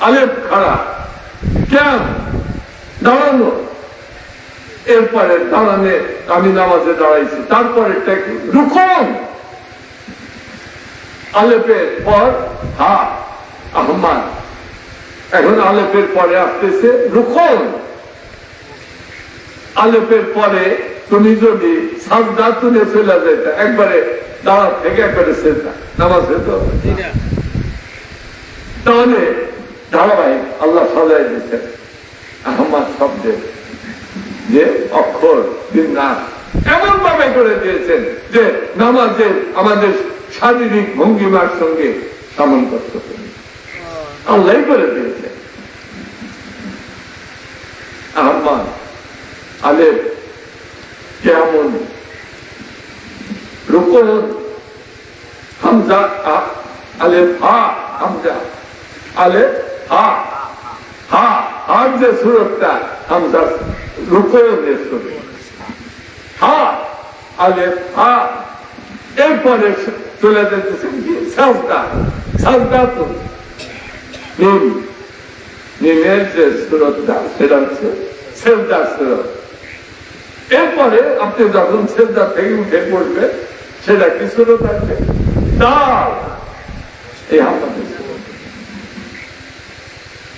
আলেপ খাড়া। কেন? দাঁড়ানো। এরপরে দাঁড়ানে আমি নামাজে দাঁড়াইছি। তারপরে রুকন! আলেপের পর হা আহমান এখন আলেপের পরে আসতেছে রুকন। আলেপের পরে তুমি যদি সাজদা তুলে চলে যেতে একবারে দাঁড়া থেকে একবারে সেজদা। নামাজ হতো তাহলে ধারাবাহিক, আল্লাহ সাজাই দিচ্ছেন আহম্মদ শব্দে। যে অক্ষর বিন্যাস এমন ভাবে করে দিয়েছেন যে নামাজের আমাদের শারীরিক ভঙ্গিমার সঙ্গে সামঞ্জস্য আল্লাহ করে দিয়েছেন আহম্মদ আলেপ কেমন রুকন হামজা, আ- হা হামজা হা হা হার যে সুরতটা হামজা রুকনের সুর হা আলেপ হা এরপরে চলে যেতেছেন সাজদা। সাজদা তো নিম, নিমের যে সুরতটা, সেটা হচ্ছে সেজদার সুরত। এরপরে আপনি যখন সেজদা থেকে উঠে পড়বে সেটা কি সুরত থাকবে তাল এই সুরত।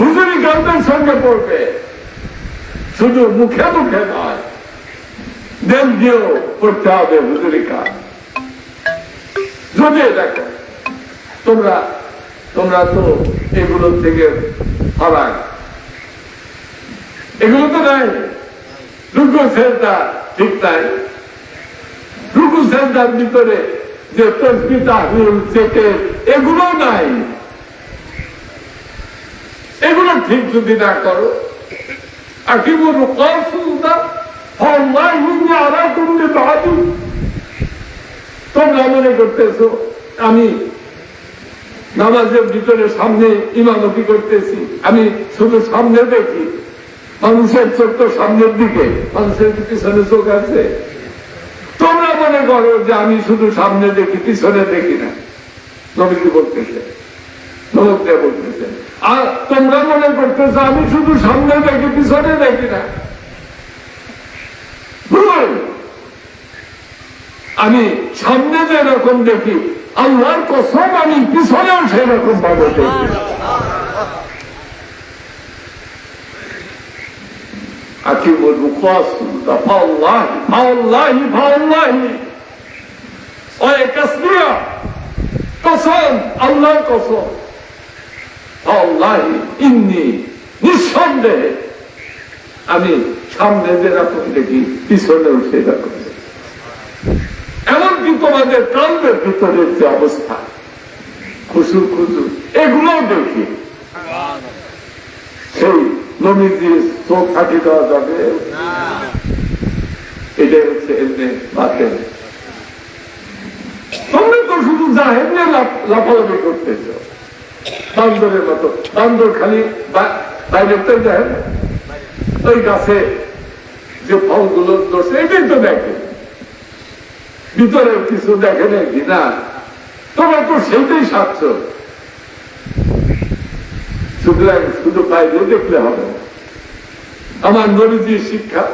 হুজুরি গানদের সঙ্গে পড়বে। শুধু মুখে মুখে নয় দেন দিয়েও পড়তে হবে হুজুরি গান যদি দেখো, তোমরা তোমরা তো এগুলো থেকে ফারাক এগুলো তো নাই। রুকু সেজদা, ঠিক নাই রুকু সেজদার ভিতরে যে তসবি তাহলিল জেকের এগুলো নাই। এগুলো ঠিক যদি না করো আকিবু রুকাসুদা তোমরা মনে করতেছো, আমি নামাজের ভিতরে সামনে ইমামতি করতেছি, আমি শুধু সামনে দেখি, মানুষের চোখ তো সামনের দিকে, মানুষের পিছনে চোখ আছে? তোমরা মনে করো যে আমি শুধু সামনে দেখি, পিছনে দেখি না। নবীজি বলতেছে নবকটা বলতেছে আর তোমরা মনে করতেছো আমি শুধু সামনে দেখি পিছনে দেখি না ভুল। আমি সামনে যেরকম দেখি আল্লাহর কসম আমি পিছনেও সেরকম ভাবে দেখি أتم الرقاص فالله فالله فالله ওই কাসমিয়া কসম আল্লাহর কসম আল্লাহ ইন্নি নিঃসন্দেহে। আমি সামনে যেরকম দেখি, পিছনেও সেরকম দেখি। এমনকি তোমাদের কান্দের ভিতরের যে অবস্থা, খুশুর খুশুর এগুলোও দেখি। সেই নবীজির চোখ ফাটি দেওয়া যাবে। এটাই হচ্ছে এমনি বাতেন তোমরা তো শুধু লাফ- লাফালাফি করতেছ। বান্দরের মতো। বান্দর খালি বাইরে তো যায় না। ওই গাছে যে ফলগুলো ধরছে, এটাই তো দেখে। ভিতরে কিছু দেখে নাকি না তোমরা তো সেইটাই সাচ্ছ সুতরাং শুধু বাইরে দেখলে হবে আমার নবীজির শিক্ষা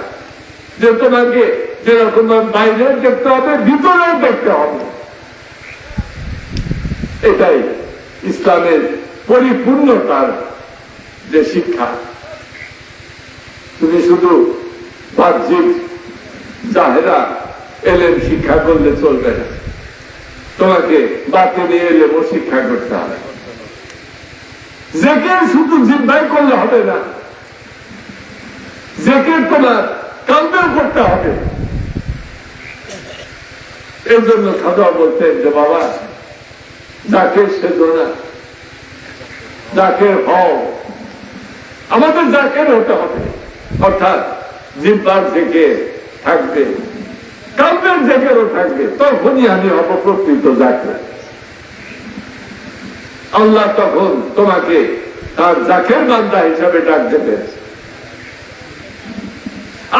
যে তোমাকে যেরকম বাইরে দেখতে হবে, ভিতরেও দেখতে হবে। এটাই। ইসলামের পরিপূর্ণতার যে শিক্ষা, তুমি শুধু বাহ্যিক জাহেরা এলেন শিক্ষা করলে চলবে না। তোমাকে বাতে নিয়ে এলেও শিক্ষা করতে হবে। জেকের শুধু জিম্মাই করলে হবে না, জেকের তোমার কালবেও করতে হবে। এর জন্য খাদা বলতেন যে, বাবা যাকে সেজো না যাকে হও। আমাদের জাকের হতে হবে, অর্থাৎ জিব্বার থেকে থাকবে, কালবের জেকেরও থাকবে তখনই আমি হব প্রকৃত জাকের। আল্লাহ তখন তোমাকে তার জাকের বান্দা হিসাবে ডাক দেবেন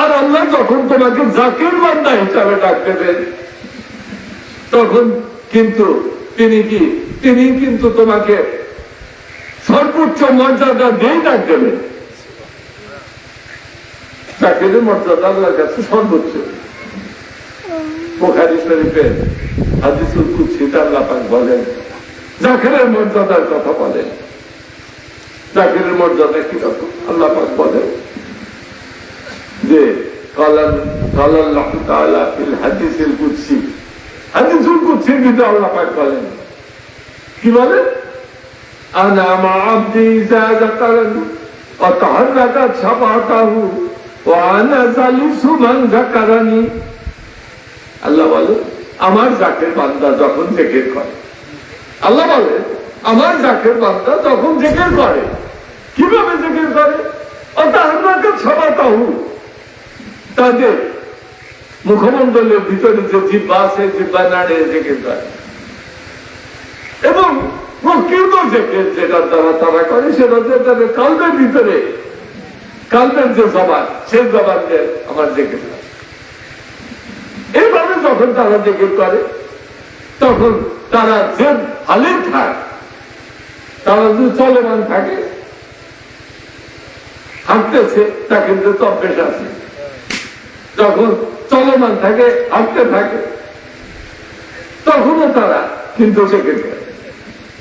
আর আল্লাহ যখন তোমাকে জাকের বান্দা হিসাবে ডাক দেবেন, তখন কিন্তু তিনি কি তিনি কিন্তু তোমাকে সর্বোচ্চ মর্যাদা দিয়ে ডাক দেবেন। চাকরির মর্যাদা আল্লাহর কাছে সর্বোচ্চ। বোখারি শরীফের হাদিসুল কুৎসিতে আল্লাহ পাক বলেন জাকিরের মর্যাদার কথা বলেন। জাকিরের মর্যাদা কি রকম আল্লাহ পাক বলেন যে কালান কালাল্লাহ তাআলা ফিল হাদিসিল কুদসির ভিতরে আল্লাহ পাক বলেন কি বলে? আমার জাকের বান্দা যখন জেকের করে। আল্লাহ বলে, আমার জাকের বান্দা যখন জেকের করে। কীভাবে জেকের করে? ও ছাপা তাহু তাদের মুখমন্ডলের ভিতরে যে জিব্বা আছে জিব্বা নাড়ে জেকের করে এবং প্রকৃত যেটা তারা তারা করে, সেটা হচ্ছে তাদের ভিতরে। যে আমার যখন তারা জেকের করে, তখন তারা যে তারা যদি চলমান থাকে, হাঁটতেছে, তা কিন্তু তব্বেশ আছে। যখন চলমান থাকে, হাঁটতে থাকে, তখনও তারা কিন্তু করে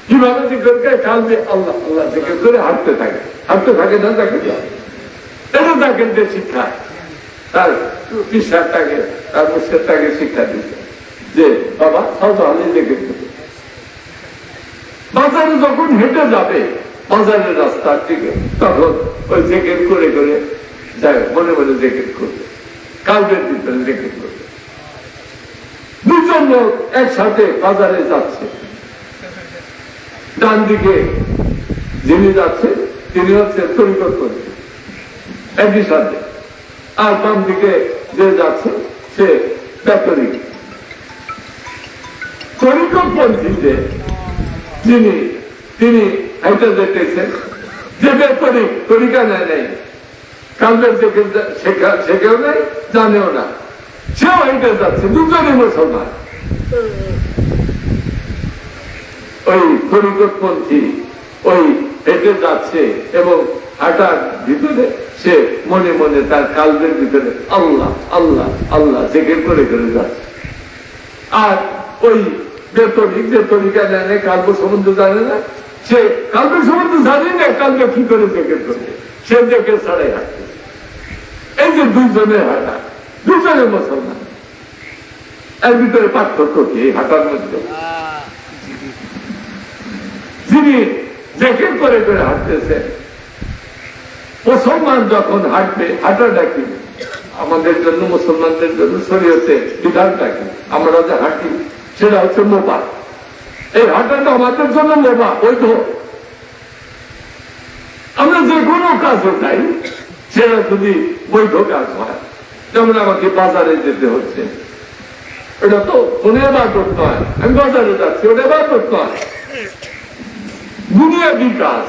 কীভাবে জিজ্ঞেস করে? কালবে আল্লাহ আল্লাহ জিজ্ঞেস করে হাঁটতে থাকে। হাঁটতে থাকে না তাকে এটা তাকে যে শিক্ষা। তার পিসারটাকে তার মুসেরটাকে শিক্ষা দিচ্ছে যে, বাবা সাবধানে দেখে বাজারে যখন হেঁটে যাবে, বাজারের রাস্তা থেকে তখন ওই জেকেট করে করে যায়, মনে মনে জেকেট করবে। কালবের ভিতরে জেকেট করবে। দুজন লোক একসাথে বাজারে যাচ্ছে। ডান দিকে যিনি যাচ্ছে, তিনি হচ্ছে তরিকত করছে একই সাথে। আর বাম দিকে যে যাচ্ছে, সে ব্যাপারিক তরিকতপন্থীতে যিনি, তিনি একটা দেখতেছেন যে ব্যাপারিক তরিকা নেয় নাই। শেখা, শেখেও নাই, জানেও না। সেও হেঁটে যাচ্ছে, দুজনই মুসলমান। ওই তরিকতপন্থী ওই হেঁটে যাচ্ছে এবং হাঁটার ভিতরে সে মনে মনে তার কালবের ভিতরে আল্লাহ আল্লাহ আল্লাহ জেকের করে করে যাচ্ছে। আর ওই বেতনিক যে তরিকা জানে কালব সম্বন্ধে জানে না। সে কালব সম্বন্ধে জানে না, কালবে কি করে জেকের করবে? সে জেকের ছাড়াই হাঁটছে। এই যে দুইজনের হাঁটা দুজনের মুসলমান। এর ভিতরে পার্থক্য কি? হাঁটার মধ্যে? যিনি জেকের করে করে হাঁটতেছে। মুসলমান যখন হাঁটবে হাঁটাটা কি আমাদের জন্য মুসলমানদের জন্য শরীয়তে বিধানটা কি? আমরা যে হাঁটি, সেটা হচ্ছে মোবা এই হাঁটাটা আমাদের জন্য মোবা বৈধ। আমরা যে কোনো কাজে যাই, সেটা যদি বৈধ কাজ হয়, যেমন আমাকে বাজারে যেতে হচ্ছে। এটা তো কোনো করতে হয় আমি বাজারে যাচ্ছি, ওটা করতে নয়। দুনিয়া বিকাশ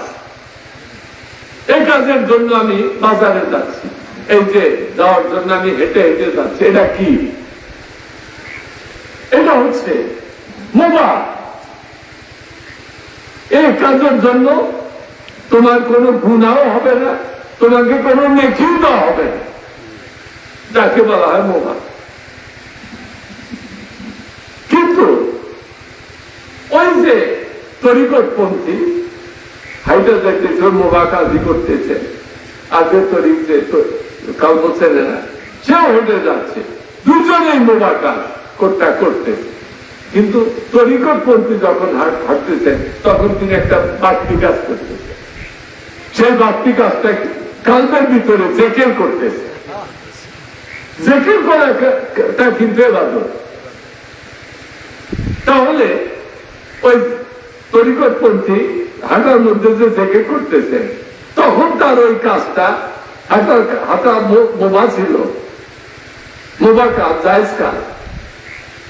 এই কাজের জন্য আমি বাজারে যাচ্ছি। এই যে যাওয়ার জন্য আমি হেঁটে হেঁটে যাচ্ছি, এটা কি? এটা হচ্ছে মোবা এই কাজের জন্য তোমার কোনো গুণাও হবে না, তোমাকে কোনো নেখিও দেওয়া হবে না। যাকে বলা হয় মোবা কিন্তু তরিকতপন্থী হাইটা করতেছে হেঁটে যাচ্ছে। দুজনেই মোবা কাজ করতে। করতেছে কিন্তু তরিকতপন্থী যখন হাট, হাঁটতেছে, তখন তিনি একটা বাড়তি কাজ করতেছে। সেই বাড়তি কাজটা কালবের ভিতরে জেকেল করতেছে। জেকেল করাটা কিন্তু তাহলে ওই তরিকতপন্থী হাঁটার মধ্যে যে জেকেট করতেছে তখন তার ওই কাজটা হাঁটা হাঁটা মো- বোমা ছিল। বোমা কাজ জায়জ কাজ।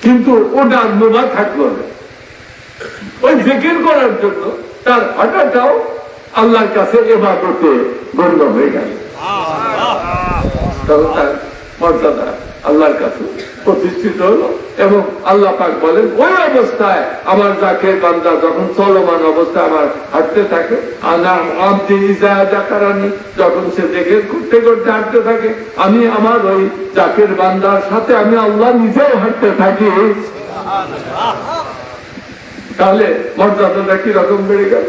কিন্তু ওটা বোমা থাকল না। ওই জিকির করার জন্য তার হাঁটাটাও আল্লাহর কাছে এবাদতে গণ্য হয়ে গেল। তখন তার মর্যাদা আল্লাহর কাছে প্রতিষ্ঠিত হলো। এবং আল্লাহ পাক বলেন, ওই অবস্থায় আমার যাকে বান্দা যখন চলমান অবস্থায় আমার হাঁটতে থাকে আনাম আব্দি ইজাহাজা কারানি যখন সে দেখে করতে করতে হাঁটতে থাকে, আমি আমার ওই জাকের বান্দার সাথে আমি আল্লাহ নিজেও হাঁটতে থাকি। তাহলে মর্যাদাটা কীরকম বেড়ে গেল?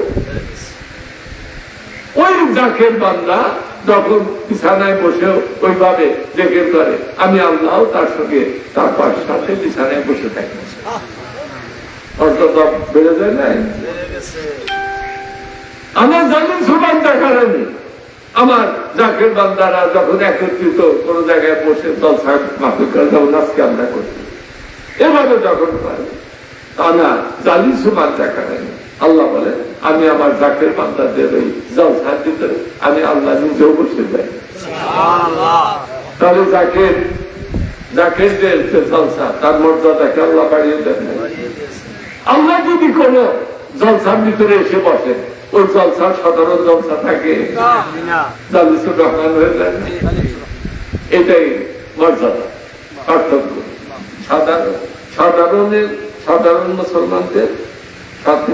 ওই জাকের বান্দা যখন বিছানায় বসে ওইভাবে জেকের করে আমি আল্লাহ তার সঙ্গে তার পাশ সাথে বিছানায় বসে থাকি। বেড়ে যায় আমার জানি সুবান দেখারেনি আমার জাকের বান্দারা যখন একত্রিত কোন জায়গায় বসে জলসা মাফিক করে আজকে আমরা করছি এভাবে যখন পারে তা না জালি সুমান দেখারেনি আল্লাহ বলে আমি আমার জাকের বান্দাদের ওই জলসার ভিতরে আমি আল্লাহ নিজেও বসে যাই তাহলে জাকের যে যে জলসা তার মর্যাদাকে আল্লাহ বাড়িয়ে দেন আল্লাহ যদি কোন জলসার ভিতরে এসে বসে ওই জলসার সাধারণ জলসা থাকে? জালিসুর রহমান হয়ে যায় এটাই মর্যাদা পার্থক্য। সাধারণ সাধারণের সাধারণ মুসলমানদের সাথে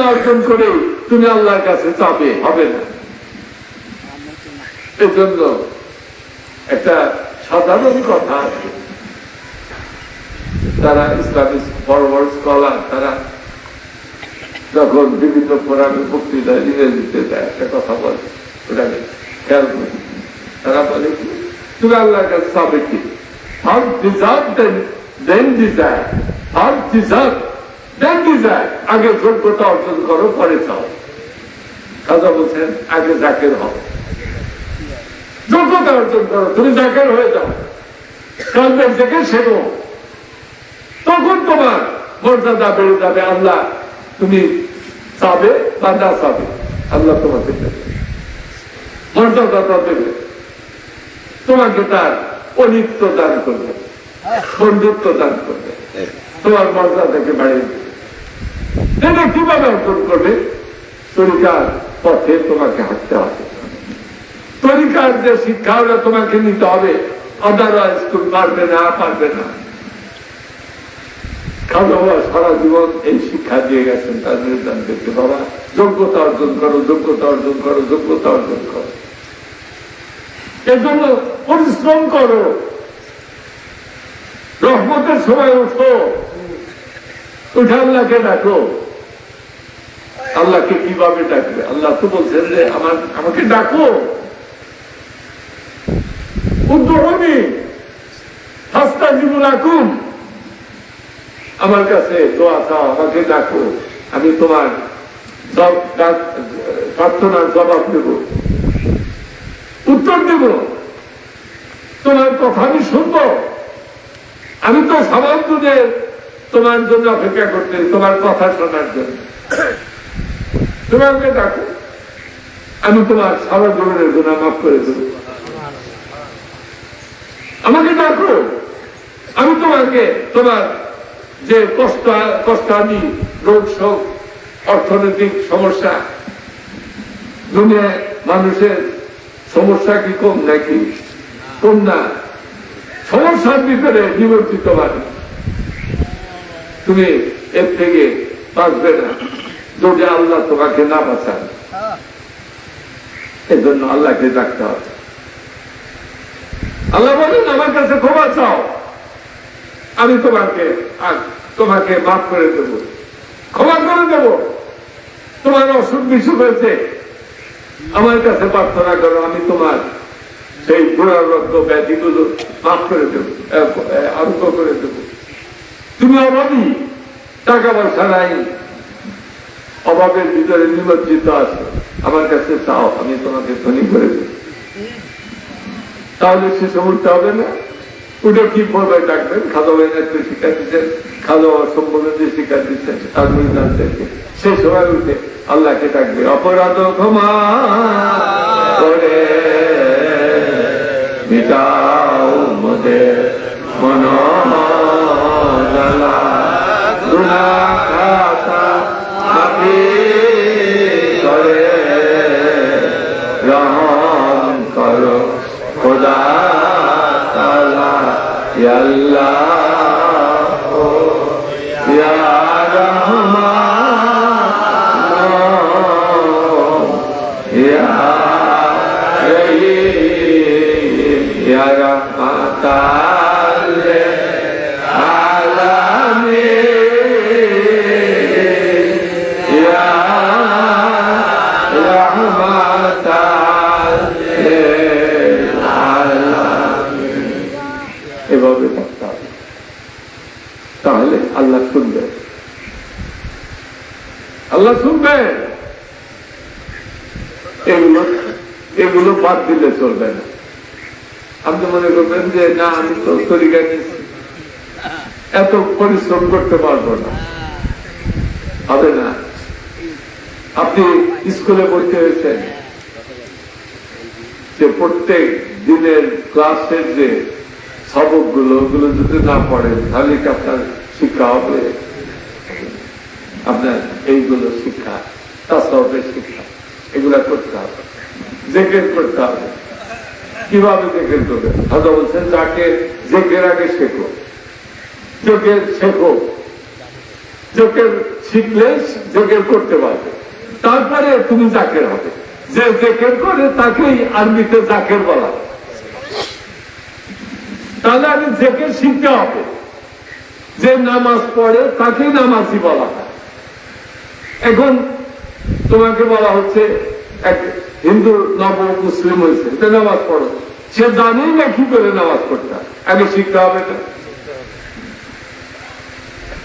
না অর্জন করে তুমি আল্লাহর কাছে চাবে হবে না। এজন্য একটা সাধারণ কথা আছে। তারা ইসলামিক বড় বড় স্কলার, তারা যখন বিভিন্ন ফোরামে বক্তৃতা ইংরেজিতে দেয় একটা কথা বলে ওটাকে খেয়াল করি। তারা বলে কি, তুমি আল্লাহর কাছে চাবে কি? Her deserve then then desire her deserve then desire আগে যোগ্যতা অর্জন করো, পরে চাও। খাজা বলছেন, আগে জাকের হও। যোগ্যতা অর্জন করো, তুমি জাকের হয়ে যাও। কালবের থেকে সেরো তখন তোমার মর্যাদা বেড়ে যাবে, আল্লাহ তুমি চাবে বা না চাবে, আল্লাহ তোমাকে দেবে। মর্যাদাটা দেবে। তোমাকে তার অনিত্য দান করবে, বন্ধুত্ব দান করবে। তোমার মর্যাদাকে বাড়িয়ে দেবে। এটা কীভাবে অর্জন করবে? তরিকার পথে তোমাকে হাঁটতে হবে। তরিকার যে শিক্ষা, ওটা তোমাকে নিতে হবে। আদারওয়াইজ তুমি পারবে না পারবে না। খাজা সারা জীবন এই শিক্ষা দিয়ে গেছেন নির্দান করতে বাবা যোগ্যতা অর্জন করো, যোগ্যতা অর্জন করো, যোগ্যতা অর্জন করো। এজন্য পরিশ্রম করো। রহমতের সময় উঠো। উঠে আল্লাহকে ডাকো। আল্লাহকে কীভাবে ডাকবে? আল্লাহ তো বলছেন যে, আমার, আমাকে ডাকো। হাস্তা জীবন আমার কাছে দোয়া চাও, আমাকে ডাকো। আমি তোমার প্রার্থনার জবাব দেব। উত্তর দেব, তোমার কথা আমি শুনব। আমি তো সামান্য তোমার জন্য অপেক্ষা করতে তোমার কথা শোনার জন্য। তুমি আমাকে ডাকো। আমি তোমার সারা জীবনের গুণা মাফ করে দেব। আমাকে ডাকো। আমি তোমাকে তোমার যে কষ্ট, কষ্টানি রোগ শোক অর্থনৈতিক সমস্যা দুনিয়ায় মানুষের সমস্যা কি কম নাকি? কম না। সমস্যার ভিতরে নিবর্তিত মানুষ। তুমি এর থেকে বাঁচবে না। যদি আল্লাহ তোমাকে না বাঁচান এজন্য আল্লাহকে ডাকতে হবে। আল্লাহ বলেন আমার কাছে ক্ষমা চাও। আমি তোমাকে তোমাকে মাফ করে দেব। ক্ষমা করে দেব। তোমার অসুখ বিসুখ হয়েছে। আমার কাছে প্রার্থনা করো আমি তোমার সেই দুরারোগ্য ব্যাধিগুলো মাফ করে দেব আরোগ্য করে দেব। তুমি অভাবী টাকা পয়সা নাই অভাবের ভিতরে নিমজ্জিত আছে। আমার কাছে চাও, আমি তোমাকে ধনী করে দেব। তাহলে সে সমর্থ হবে না। ওটা কি পড়বে ডাকবেন? খাদা নেতৃত্ব শিক্ষা দিচ্ছেন। খাদা সম্বন্ধে শিক্ষা দিচ্ছেন, তার জানতে সে সময় উঠে আল্লাহকে ডাকবে, অপরাধ ক্ষমা। আল্লাহ শুনবে। আল্লাহ শুনবে। এগুলো এগুলো বাদ দিলে চলবে না। আপনি মনে করবেন যে, না, আমি তো তরিকা নিয়েছি। এত পরিশ্রম করতে পারব না। হবে না। আপনি স্কুলে পড়তে হয়েছেন যে প্রত্যেক দিনের ক্লাসের যে সবকগুলো ওগুলো যদি না পড়েন, তাহলে কি আপনার শিক্ষা হবে? আপনার এইগুলো শিক্ষা তাসবের শিক্ষা, এগুলা করতে হবে, জেকের করতে হবে। কীভাবে জেকের করবে? হয়তো বলছেন যাকে জেকের আগে শেখো যোগের শেখো। যোগের শিখলে যোগের করতে পারবে। তারপরে তুমি জাকের হবে। যে জেকের করে তাকেই আরবিতে জাকের বলা হয়। তাহলে আমি জেকের শিখতে হবে। যে নামাজ পড়ে তাকে নামাজি বলা হয়। এখন তোমাকে বলা হচ্ছে, এক হিন্দু নব মুসলিম হয়েছে, সে নামাজ পড়ো। সে জানেই না কি করে নামাজ পড়তে আগে শিখতে হবে না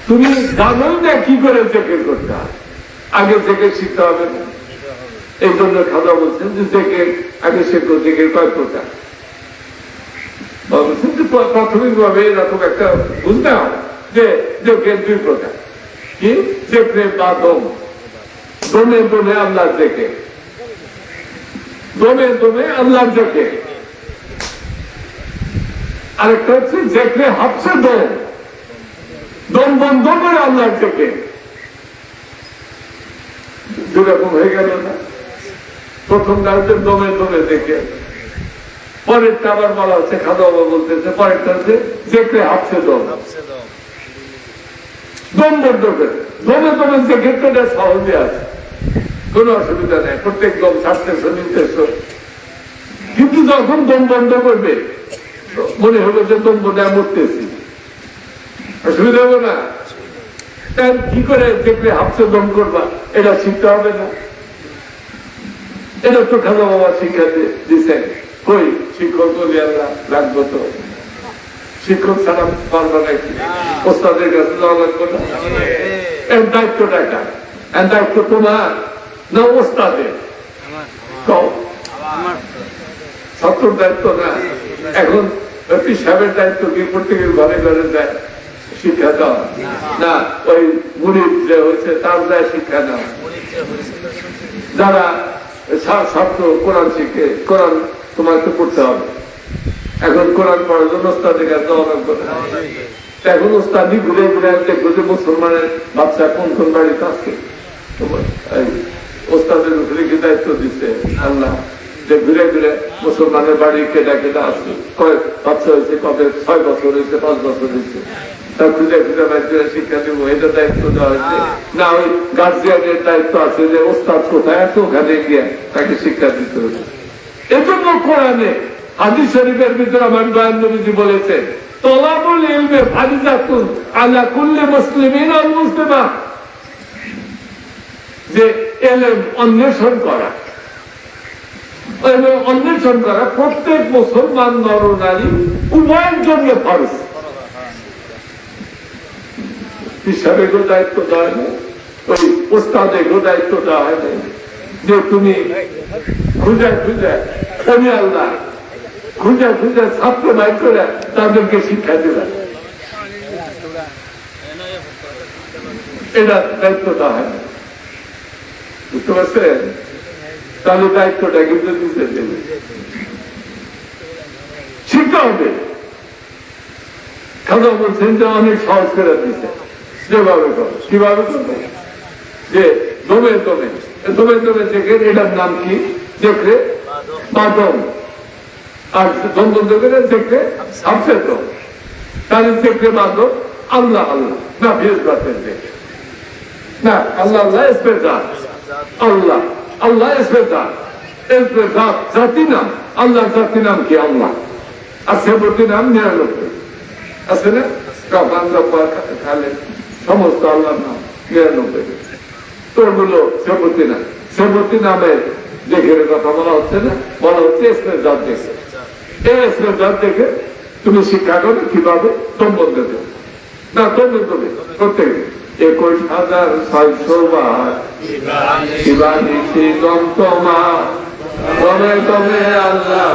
তুমি জানোই না কি করে জেকের করতে আগে জেকের শিখতে হবে। না এই জন্য খাদা বলছেন যে জেকের আগে শেখো, জেকের কয় প্রকার। বলছেন যে প্রাথমিক ভাবে এরকম একটা বুঝতে যে জেকের দুই প্রকার কি? জেকরে বা দম। দমে দমে আল্লাহ জেকে দমে দমে আল্লাহ জেকে আরেকটা হচ্ছে জেকরে হাফসে দম। দম বন্ধ করে আল্লাহ থেকে দুরকম হয়ে গেল না? প্রথম গাড়িতে দমে দমে দেখে। পরেরটা আবার বলা হচ্ছে খাদা বাবা বলতেছে পরেরটা হচ্ছে দেখলে হাফছে দম দম বন্ধ করে দমে দমে যে ক্ষেত্রটা সহজে আছে। কোনো অসুবিধা নেই প্রত্যেক দম কিন্তু যখন দম বন্ধ করবে মনে হলো যে দম বোধ মরতেছি অসুবিধা হবে না। তার কি করে দেখলে হাফসে দম করবা এটা শিখতে হবে না। এটা তো খাজা বাবা শিক্ষা দিচ্ছেন কই শিক্ষক রাখব তো। শিক্ষক ছাড়া পারবা নাকি ওস্তাদের কাছে যাওয়া লাগবে না? এর দায়িত্বটা এটা এর দায়িত্ব তোমার না ওস্তাদের? ছাত্র দায়িত্ব না। এখন সাহেবের দায়িত্ব কি? প্রত্যেকের ঘরে ঘরে দেয় শিক্ষা দেওয়া। না, ওই মুড়ির যে হচ্ছে তার দেয় শিক্ষা দেওয়া। যারা ছাত্র কোরআন শিখে, কোরআন তোমাকে পড়তে হবে। এখন কোরআন পড়ার জন্য ওস্তাদের কাছে যাওয়া লাগবে তা এখন ওস্তাদি ঘুরে ঘুরে দেখব যে মুসলমানের বাচ্চা কোন কোন বাড়িতে আছে। ওস্তাদের উপরে কি দায়িত্ব দিচ্ছে। আল্লাহ যে ঘুরে ঘুরে মুসলমানের বাড়ি কেটা কেটা আছে। কয় বাচ্চা হয়েছে, কবে ছয় বছর হয়েছে, পাঁচ বছর হয়েছে। তার খুঁজে খুঁজে করে শিক্ষা দিব, এটা দায়িত্ব দেওয়া হয়েছে। না, ওই গার্জিয়ানের দায়িত্ব আছে যে ওস্তাদ কোথায় আছে, ওখানে গিয়ে তাকে শিক্ষা দিতে হবে। এজন্য কোরআনে হাদিস শরীফের ভিতরে আমার দয়ান নবীজি বলেছেন তলাবুল ইলমে ফারিজাতুন আলা কুল্লি মুসলিমিন আল মুসলিমা। যে এলেম অন্বেষণ করা। অন্বেষণ করা প্রত্যেক মুসলমান নর উভয়ের জন্য ফরজ। হিসাবে গো দায়িত্ব দেওয়া হয় ওই ওস্তাদে গো দায়িত্ব দেওয়া হয় যে তুমি খুঁজে খুঁজে। শনি আল্লাহ। খুঁজে খুঁজে ছাত্র বাই করে তাদেরকে শিক্ষা দেবে। এটা দায়িত্ব দেওয়া হয়। বুঝতে পারছেন? তাহলে দায়িত্বটা কিন্তু দিতে দেবে। শিক্ষা হবে। খাজা বলছেন যে অনেক সহজ করে দিচ্ছে যেভাবে করো কীভাবে করবে? যে দমে দমে। দমে দমে দেখে এটার নাম কি? দেখলে মাদম আর দ্বন্দ্ব দেখে দেখলে আপসে তো। তাহলে দেখলে মাদম আল্লাহ আল্লাহ। না বেশ বাতের দেখে না, আল্লাহ আল্লাহ এসপেজা আল্লাহ আল্লাহ এসপেজা এসপেজা জাতি নাম। আল্লাহ জাতি নাম কি? আল্লাহ। আর সেবতী নাম নিরানব্বই। খালে সমস্ত আল্লাহ নাম নিরানব্বই। তোরগুলো সেবতী নাম। সেবতী নামে দেখে কথা বলা হচ্ছে না, বলা হচ্ছে এসপেজাত দেখে। এই এসপেজাত দেখে তুমি শিক্ষা করবে কীভাবে? সম্বন্ধ দেবে না তুমি দেবে প্রত্যেক একুশ হাজার ছয়শো বার। শিবাজি তবে তবে আল্লাহ